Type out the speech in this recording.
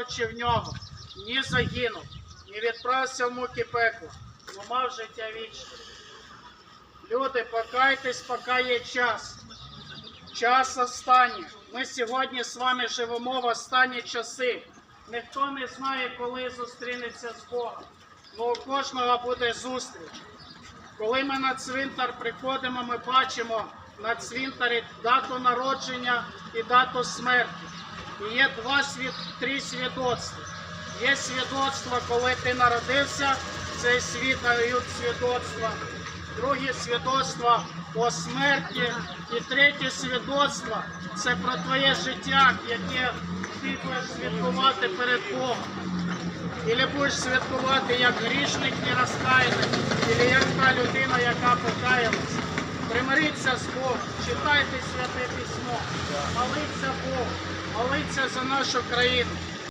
віруючи в нього, ні загинув, ні відправся в муки пекла, но мав життя вічне. Люди, покайтесь, поки є час. Час останній. Ми сьогодні з вами живемо в останні часи. Ніхто не знає, коли зустрінеться з Богом. але у кожного буде зустріч. Коли ми на цвинтар приходимо, ми бачимо на цвинтарі дату народження і дату смерті. І є два три свідоцтва. Є свідоцтво, коли ти народився, цей світ дають свідоцтво. Друге свідоцтво о смерті. І третє свідоцтво це про твоє життя, яке ти будеш святкувати перед Богом. Или будеш святкувати як грішник не розкаяний, или як та людина, яка покаялась. Примиріться з Богом, читайте святе письмо, моліться Богу, моліться за нашу країну.